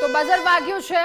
તો બઝર વાગ્યું છે.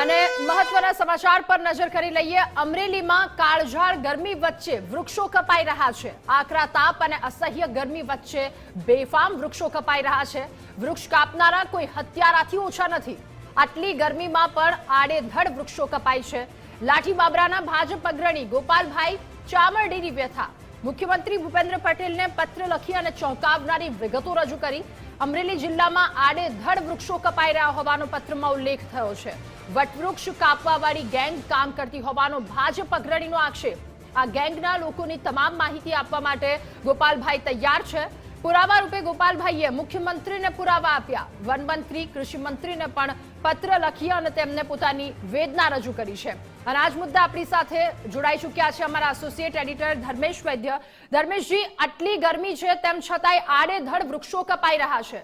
અને મહત્વના સમાચાર પર નજર કરી લઈએ. અમરેલીમાં કાળઝાળ ગરમી વચ્ચે વૃક્ષો કપાઈ રહ્યા છે. આકરા તાપ અને અસહ્ય ગરમી વચ્ચે બેફામ વૃક્ષો કપાઈ રહ્યા છે. વૃક્ષ કાપનારા કોઈ હત્યારાથી ઓછા નથી. આટલી ગરમીમાં પણ આડેધડ વૃક્ષો કપાય છે. લાઠી બાબરાના ભાજપ અગ્રણી ગોપાલભાઈ ચામરડીની વ્યથા. મુખ્યમંત્રી ભૂપેન્દ્ર પટેલને પત્ર લખી અને ચોંકાવનારી વિગતો રજૂ કરી. અમરેલી જિલ્લામાં આડેધડ વૃક્ષો કપાઈ રહ્યા હોવાનો પત્રમાં ઉલ્લેખ થયો છે. વટવૃક્ષ કાપવાવાળી ગેંગ કામ કરતી હોવાનો ભાજપ અગ્રણીનો આક્ષેપ. આ ગેંગના લોકોની તમામ માહિતી આપવા માટે ગોપાલભાઈ તૈયાર છે. પુરાવા રૂપે ગોપાલભાઈએ મુખ્યમંત્રીને પુરાવા આપ્યા. વનમંત્રી કૃષિ મંત્રીને પણ પત્ર લખી અને તેમને પોતાની વેદના રજૂ કરી છે. અને આજ મુદ્દા આપણી સાથે જોડાઈ ચૂક્યા છે અમારા એસોસિએટ એડિટર ધર્મેશ વૈદ્ય. ધર્મેશજી, આટલી ગરમી છે, તેમ છતાંય આડેધડ વૃક્ષો કપાઈ રહ્યા છે.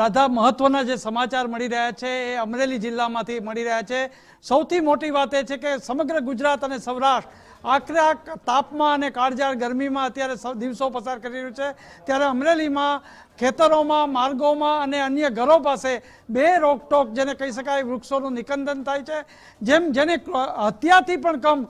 રાધા, મહત્વના જે સમાચાર મળી રહ્યા છે એ અમરેલી જિલ્લામાંથી મળી રહ્યા છે. સૌથી મોટી વાત એ છે કે સમગ્ર ગુજરાત અને સૌરાષ્ટ્ર આકરા તાપમાં અને કાળઝાળ ગરમીમાં અત્યારે દિવસો પસાર કરી રહ્યું છે. ત્યારે અમરેલીમાં, ખેતરોમાં, માર્ગોમાં અને અન્ય ઘરો પાસે બે રોકટોક, જેને કહી શકાય વૃક્ષોનું નિકંદન થાય છે. જેમ જેને હત્યાથી પણ કમ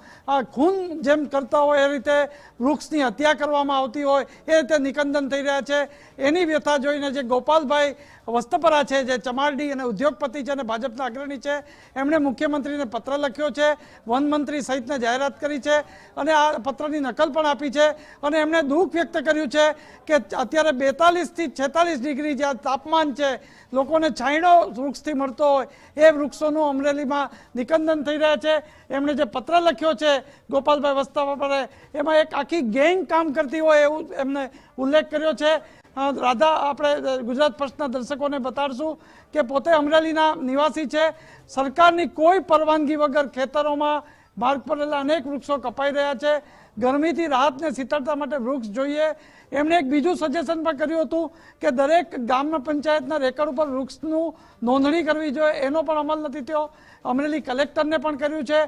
ખૂન જેમ કરતા હોય એ રીતે વૃક્ષની હત્યા કરવામાં આવતી હોય, એ રીતે નિકંદન થઈ રહ્યા છે. એની વ્યથા જોઈને જે ગોપાલભાઈ વસ્તપરા છે, જે ચમારડી અને ઉદ્યોગપતિ છે અને ભાજપના અગ્રણી છે, એમણે મુખ્યમંત્રીને પત્ર લખ્યો છે વનમંત્રી સહિતને જાહેરાત કરી છે. અને આ પત્રની નકલ પણ આપી છે અને એમણે દુઃખ વ્યક્ત કર્યું છે કે અત્યારે બેતાલીસથી છેતાલીસ ડિગ્રી જે તાપમાન છે, લોકોને છાંયડો વૃક્ષથી મળતો હોય, એ વૃક્ષોનું અમરેલીમાં નિકંદન થઈ રહ્યા છે. એમણે જે પત્ર લખ્યો છે ગોપાલભાઈ વસ્તપરાએ એમાં એક આખી ગેંગ કામ કરતી હોય એવું એમને ઉલ્લેખ કર્યો છે. રાધા, આપણે ગુજરાત ફર્સ્ટના દર્શકોને બતાડશું કે પોતે અમરેલીના નિવાસી છે. સરકારની કોઈ પરવાનગી વગર ખેતરોમાં માર્ગ પર રહેલા અનેક વૃક્ષો કપાઈ રહ્યા છે. ગરમીથી રાહતને શીતળતા માટે વૃક્ષ જોઈએ. એમણે એક બીજું સજેશન પણ કર્યું હતું કે દરેક ગામના પંચાયતના રેકર્ડ ઉપર વૃક્ષનું નોંધણી કરવી જોઈએ. એનો પણ અમલ નથી થયો. અમરેલી કલેક્ટરને પણ કર્યું છે.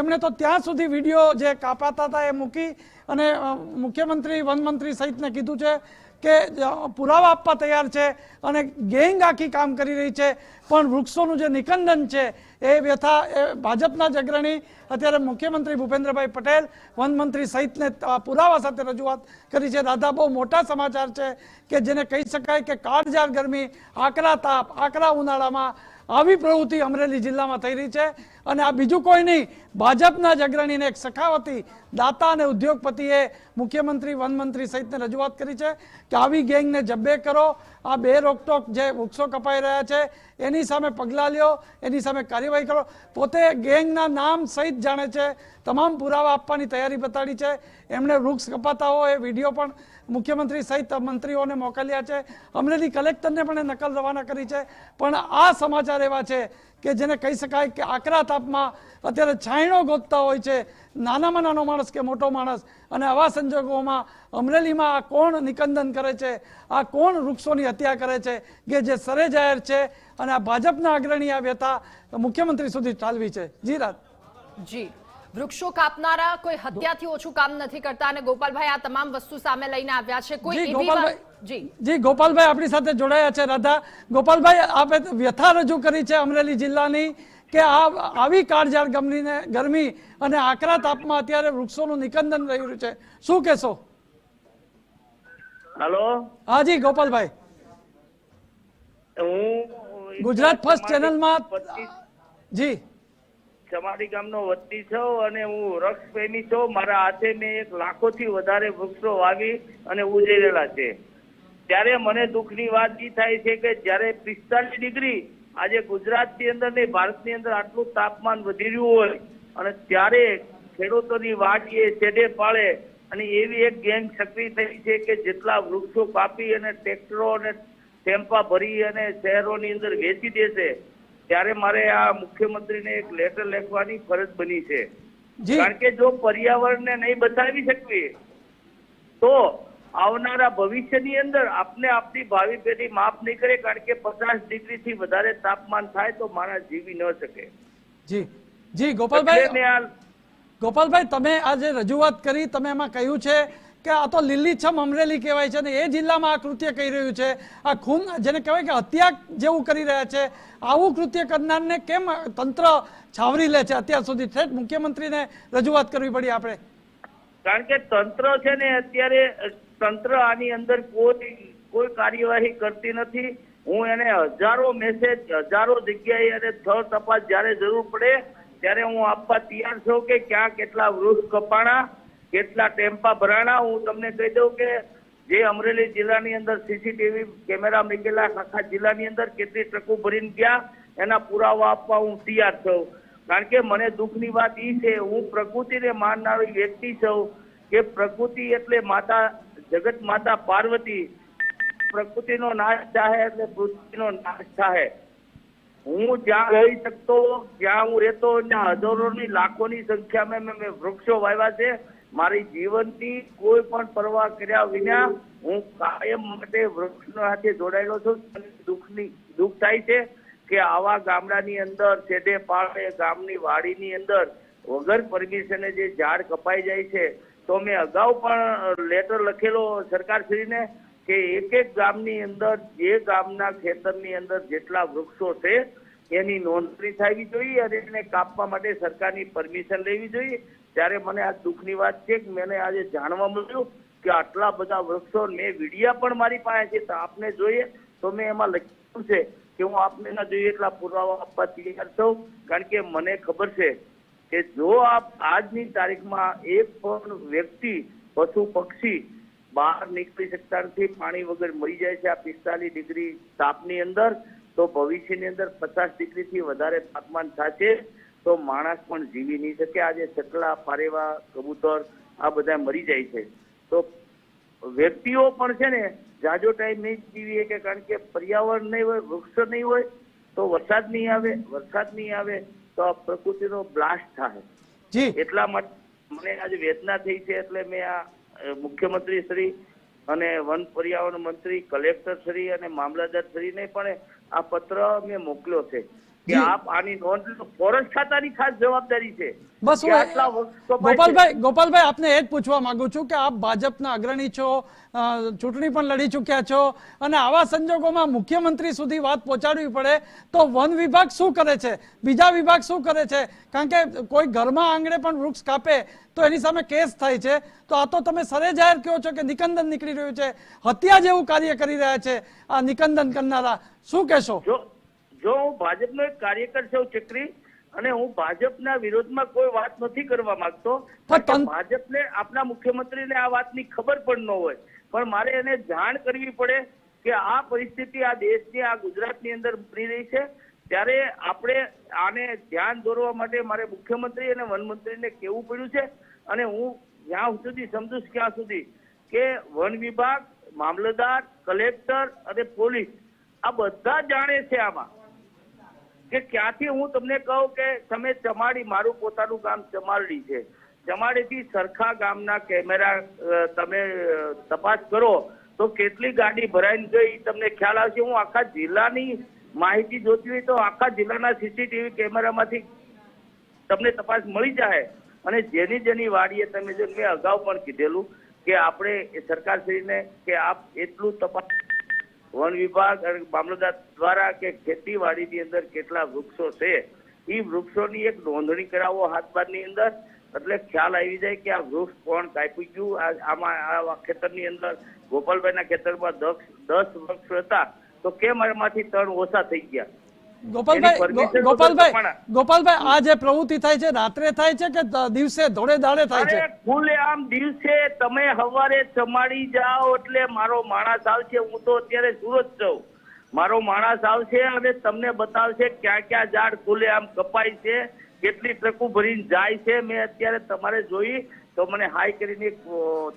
એમણે તો ત્યાં સુધી વીડિયો જે કાપાતા હતા એ મૂકી અને મુખ્યમંત્રી વનમંત્રી સહિતને કીધું છે. કે પુરાવા આપવા તૈયાર છે અને ગેંગ આખી કામ કરી રહી છે. પણ વૃક્ષોનું જે નિકંદન છે, એ વ્યથા, એ ભાજપના જ અગ્રણી અત્યારે મુખ્યમંત્રી ભૂપેન્દ્રભાઈ પટેલ વનમંત્રી સહિતને પુરાવા સાથે રજૂઆત કરી છે. દાદા, બહુ મોટા સમાચાર છે કે જેને કહી શકાય કે કાળઝાળ ગરમી, આકરા તાપ, આકરા ઉનાળામાં આવી પ્રવૃત્તિ અમરેલી જિલ્લામાં થઈ રહી છે. અને આ બીજું કોઈ નહીં. ભાજપના જ અગ્રણીને એક સખાવતી દાતા અને ઉદ્યોગપતિએ મુખ્યમંત્રી વનમંત્રી સહિતને રજૂઆત કરી છે કે આવી ગેંગને જબ્બે કરો. આ બે રોકટોક જે વૃક્ષો કપાઈ રહ્યા છે, એની સામે પગલાં લ્યો, એની સામે કાર્યવાહી કરો. પોતે ગેંગના નામ સહિત જાણે છે, તમામ પુરાવા આપવાની તૈયારી બતાડી છે. એમણે વૃક્ષ કપાતા હોય એ વીડિયો પણ મુખ્યમંત્રી સહિત મંત્રીઓને મોકલ્યા છે. અમરેલી કલેક્ટરને પણ એ નકલ રવાના કરી છે. પણ આ સમાચાર એવા છે કે જેને કહી શકાય કે આકરા તાપમાં અત્યારે છાંયણો ગોતતા હોય છે. નાનામાં નાનો માણસ કે મોટો માણસ અને આવા સંજોગોમાં અમરેલીમાં આ કોણ નિકંદન કરે છે? આ કોણ વૃક્ષોની હત્યા કરે છે? કે જે સરે જાહેર છે અને આ ભાજપના અગ્રણી આ વ્યથા મુખ્યમંત્રી સુધી ચાલવી છે. જી રાત જી. વૃક્ષો કાપનારા કોઈ હત્યાથી ઓછું કામ નથી કરતા અને ગોપાલભાઈ આ તમામ વસ્તુ સામે લઈને આવ્યા છે. કોઈ ગોપાલભાઈ. જી. જી ગોપાલભાઈ આપણી સાથે જોડાયા છે. રાધા ગોપાલભાઈ આપે વ્યથા રજૂ કરી છે અમરેલી જિલ્લાની કે આ આવી કાળઝાળ ગરમીને ગરમી અને આકરા તાપમાં અત્યારે વૃક્ષોનું નિકંદન રહ્યું છે. શું કહેશો? હેલો? હા જી ગોપાલભાઈ. હું ગુજરાત ફર્સ્ટ ચેનલ ચેનલમાં જી. ચમાડી ગામનો વતની છો અને હું વૃક્ષ પ્રેમી છું. મારા હાથે મેં એક લાખોથી વધારે વૃક્ષો વાવી અને ઉજેરેલા છે. ત્યારે મને દુઃખની વાત એ થાય છે કે જ્યારે પિસ્તાલીસ ડિગ્રી આજે ગુજરાતની અંદર ને ભારતની અંદર આટલું તાપમાન વધી રહ્યું હોય અને ત્યારે ખેડૂતોની વાડીએ છેડે પાડે અને એવી એક ગેંગ સક્રિય થઈ છે કે જેટલા વૃક્ષો કાપી અને ટ્રેક્ટરો અને ટેમ્પા ભરી અને શહેરોની અંદર વેચી દેશે ત્યારે મારે આ મુખ્યમંત્રીને એક લેટર લખવાની ફરજ બની છે. કારણ કે જો પર્યાવરણને નહીં બચાવી શકવી તો આવનારા ભવિષ્યની અંદર આપને આપની ભાવિ પેઢી માફ નહીં કરે કારણ કે પચાસ ડિગ્રી થી વધારે તાપમાન થાય તો માણસ જીવી ન શકે. જી જી ગોપાલભાઈ આ ગોપાલભાઈ તમે આજે રજૂઆત કરી તમે એમાં કહ્યું છે કે આ તો લીલીછમ અમરેલી કહેવાય છે અને એ જિલ્લામાં આ કૃત્ય કરી રહ્યું છે. આ ખૂન જેને કહેવાય કે હત્યા જેવું કરી રહ્યા છે આવું કૃત્ય કરનારને કેમ તંત્ર છાવરી લે છે? અત્યાર સુધી ઠેઠ મુખ્યમંત્રીને રજૂઆત કરવી પડી આપણે. કારણ કે તંત્ર છે ને અત્યારે તંત્ર આની અંદર કોઈ કોઈ કાર્યવાહી કરતી નથી. હું એને હજારો મેસેજ હજારો જગ્યાએ અને સ્થળ તપાસ જ્યારે જરૂર પડે, ત્યારે હું આપવા તૈયાર છું કે ક્યાં કેટલા વૃક્ષ કપાણા, કેટલા ટેમ્પા ભરાણા. હું તમને કહી દઉં કે જે અમરેલી જિલ્લાની અંદર સીસીટીવી કેમેરા મૂકેલા, આખા જિલ્લાની અંદર કેટલી ટ્રકો ભરીને ગયા, એના પુરાવા આપવા હું તૈયાર છું. કારણ કે મને દુઃખની વાત એ છે, હું પ્રકૃતિને માનનારી વ્યક્તિ છું કે પ્રકૃતિ એટલે માતા જગત માતા પાર્વતી પ્રકૃતિનો નાશ ચાહે એટલે પૃથ્વીનો નાશ ચાહે હું જ્યાં રહી શકતો, જ્યાં હું રહેતો, ત્યાં હજારોની લાખોની સંખ્યામાં મેં વૃક્ષો વાવ્યા છે. મારી જીવનની કોઈ પણ પરવા કર્યા વિના હું કાયમ માટે વૃક્ષના સાથે જોડાયેલો છું. દુઃખની દુઃખ થાય છે કે આવા ગામડાની અંદર, છેડે પાડે ગામની વાડીની અંદર વગર પરમિશને જે ઝાડ કપાઈ જાય છે તો મેં અગાઉ પણ લેટર લખેલો સરકારશ્રીને કે એક એક ગામની અંદર જે ગામના ખેતરની અંદર જેટલા વૃક્ષો છે, એની નોંધણી થવી જોઈએ અને એને કાપવા માટે સરકારની પરમિશન લેવી જોઈએ. ત્યારે મને આ દુઃખની વાત છે કે મને આજે જાણવા મળ્યું કે આટલા બધા વૃક્ષો મેં વિડિયા પણ મારી પાસે છે. તો આપને જોઈએ તો મેં એમાં લખ્યું છે કે હું આપને ના જોઈએ એટલા પુરાવા આપવા તૈયાર છું. કારણ કે મને ખબર છે કે જો આપ આજની તારીખમાં એક પણ વ્યક્તિ, પશુ પક્ષી બહાર નીકળી શકતા નથી, પાણી વગર મરી જાય છે, આ પિસ્તાલીસ ડિગ્રી તાપની અંદર, તો ભવિષ્યની અંદર પચાસ ડિગ્રીથી વધારે તાપમાન થશે, તો માણસ પણ જીવી નહીં શકે. આજે ચકલા પારેવા કબૂતર, આ બધા મરી જાય છે. તો વ્યક્તિઓ પણ છે ને, જાજો ટાઈમ નહીં જીવીએ કે કારણ કે પર્યાવરણ નહીં હોય, વૃક્ષ નહીં હોય, તો વરસાદ નહીં આવે, વરસાદ નહીં આવે તો પ્રકૃતિનો બ્લાસ્ટ થાય. જી. એટલા માટે મને આજે વેદના થઈ છે એટલે મેં આ મુખ્યમંત્રી શ્રી અને વન પર્યાવરણ મંત્રી કલેક્ટર શ્રી અને મામલતદાર શ્રીને પણ આ પત્ર મેં મોકલ્યો છે. કે આપ આની નોંધ ફોરેસ્ટ ખાતાની ખાસ જવાબદારી છે બસ. ગોપાલભાઈ ગોપાલભાઈ આપને એ જ પૂછવા માંગુ છું કે આપ ભાજપના અગ્રણી છો ચૂંટણી પણ લડી ચૂક્યા છો અને આવા સંજોગોમાં મુખ્યમંત્રી સુધી વાત પહોંચાડવી પડે તો વન વિભાગ શું કરે છે? બીજા વિભાગ શું કરે છે? કારણ કે કોઈ ઘરમાં આંગણે પણ વૃક્ષ કાપે તો એની સામે કેસ થાય છે. તો આ તો તમે સરે જાહેર કહો છો કે નિકંદન નીકળી રહ્યું છે. હત્યા જેવું કાર્ય કરી રહ્યા છે આ નિકંદન કરનારા. શું કહેશો? જો હું ભાજપનો એક કાર્યકર છું ચક્રી અને હું ભાજપના વિરોધમાં કોઈ વાત નથી કરવા માંગતો ભાજપને આપના મુખ્યમંત્રીને આ વાતની ખબર પણ ન હોય. પણ મારે એને જાણ કરવી પડે કે આ પરિસ્થિતિ આ દેશની આ ગુજરાતની અંદર બની રહી છે. ત્યારે આપણે આને ધ્યાન દોરવા માટે મારે મુખ્યમંત્રી અને વનમંત્રીને કહેવું પડ્યું છે. અને હું જ્યાં સુધી સમજુ ક્યાં સુધી કે વન વિભાગ મામલતદાર કલેક્ટર અને પોલીસ આ બધા જાણે છે આમાં. કે ક્યાંથી હું તમને કહું કે તમે ચમાડી મારું પોતાનું ગામ ચમારડી છે. ચમાડીથી સરખા ગામના કેમેરા તમે તપાસ કરો તો કેટલી ગાડી ભરાઈને ગઈ ઈ તમને ખ્યાલ આવશે. હું આખા જિલ્લાની માહિતી જોતી હોય તો આખા જિલ્લાના સીસીટીવી કેમેરામાંથી તમને તપાસ મળી જાય. અને જેની જેની વાડીએ તમે જો મેં અગાઉ પણ કીધેલું કે આપણે સરકારશ્રીને કે આપ એટલું તપાસ વન વિભાગ અને મામલતદાર દ્વારા કે ખેતીવાડીની અંદર કેટલા વૃક્ષો છે, એ વૃક્ષોની એક નોંધણી કરાવો હાથબારની અંદર. એટલે ખ્યાલ આવી જાય કે આ વૃક્ષ કોણ કાપી ગયું? આમાં આ ખેતરની અંદર ગોપાલભાઈના ખેતરમાં દસ દસ વૃક્ષ હતા. તો કેમ એમાંથી ત્રણ ઓછા થઈ ગયા? ગોપાલભાઈ ગોપાલભાઈ ગોપાલભાઈ આ જે પ્રવૃત્તિ થાય છે રાત્રે થાય છે કે દિવસે ધોળે દાડે થાય છે? ખુલ્લે આમ દિવસે તમે હવારે ચમાડી જાઓ એટલે મારો માણસ આવશે. હું તો અત્યારે સુરત છું. મારો માણસ આવશે અને તમને બતાવશે ક્યાં ક્યાં ઝાડ ખુલ્લે આમ કપાય છે કેટલી ટ્રકો ભરીને જાય છે. મેં અત્યારે તમારે જોઈ તો મને હાઈ કરીને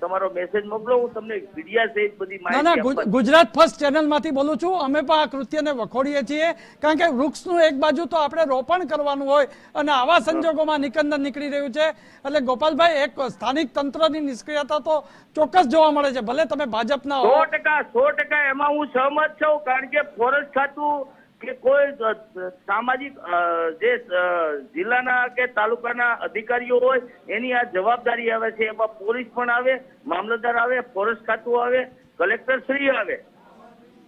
તમારો મેસેજ મોકલો હું તમને વિડિયા સહિત બધી ના ના માહિતી ગુજ- આપવા- ગુજરાત ફર્સ્ટ ચેનલમાંથી બોલું છું. અમે પણ આ કૃત્યને વખોડીએ છીએ. કારણ કે વૃક્ષનું એક બાજુ તો આપણે રોપણ કરવાનું હોય અને આવા સંજોગોમાં નિકંદન નીકળી રહ્યું છે. એટલે ગોપાલભાઈ એક સ્થાનિક તંત્રની નિષ્ક્રિયતા તો ચોક્કસ જોવા મળે છે. ભલે તમે ભાજપના સો હો. ટકા સો ટકા એમાં હું સહમત છું કારણ કે ફોરેસ્ટ ખાતું કે કોઈ સામાજિક જે જિલ્લાના કે તાલુકાના અધિકારીઓ હોય, એની આ જવાબદારી આવે છે. એમાં પોલીસ પણ આવે, મામલતદાર આવે, ફોરેસ્ટ ખાતું આવે, કલેક્ટર શ્રી આવે.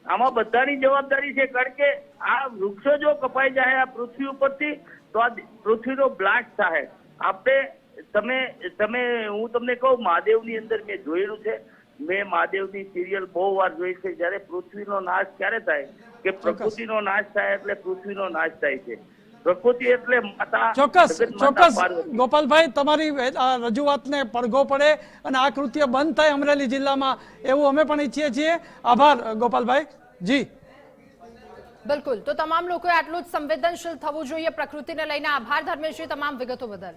આમાં બધાની જવાબદારી છે, કારણ કે આ વૃક્ષો જો કપાઈ જાય આ પૃથ્વી ઉપરથી, તો આ પૃથ્વીનો બ્લાસ્ટ થાય. આપણે, તમે તમે, હું તમને કહું, મહાદેવની અંદર મેં જોયેલું છે. મેં મહાદેવની સિરિયલ બહુ વાર જોઈ છે. જ્યારે પૃથ્વીનો નાશ ક્યારે થાય? કે પ્રકૃતિનો નાશ થાય એટલે પૃથ્વીનો નાશ થાય છે. પ્રકૃતિ એટલે માતા ચોક્કસ ચોક્કસ. ગોપાલભાઈ તમારી રજૂઆતને પડઘો પડે અને આ કૃત્ય બંધ થાય અમરેલી જિલ્લામાં એવું અમે પણ ઈચ્છીએ છીએ. આભાર ગોપાલભાઈ. જી. બિલકુલ. તો તમામ લોકોએ આટલું જ સંવેદનશીલ થવું જોઈએ પ્રકૃતિને લઈને. આભાર ધર્મેશજી તમામ વિગતો બદલ.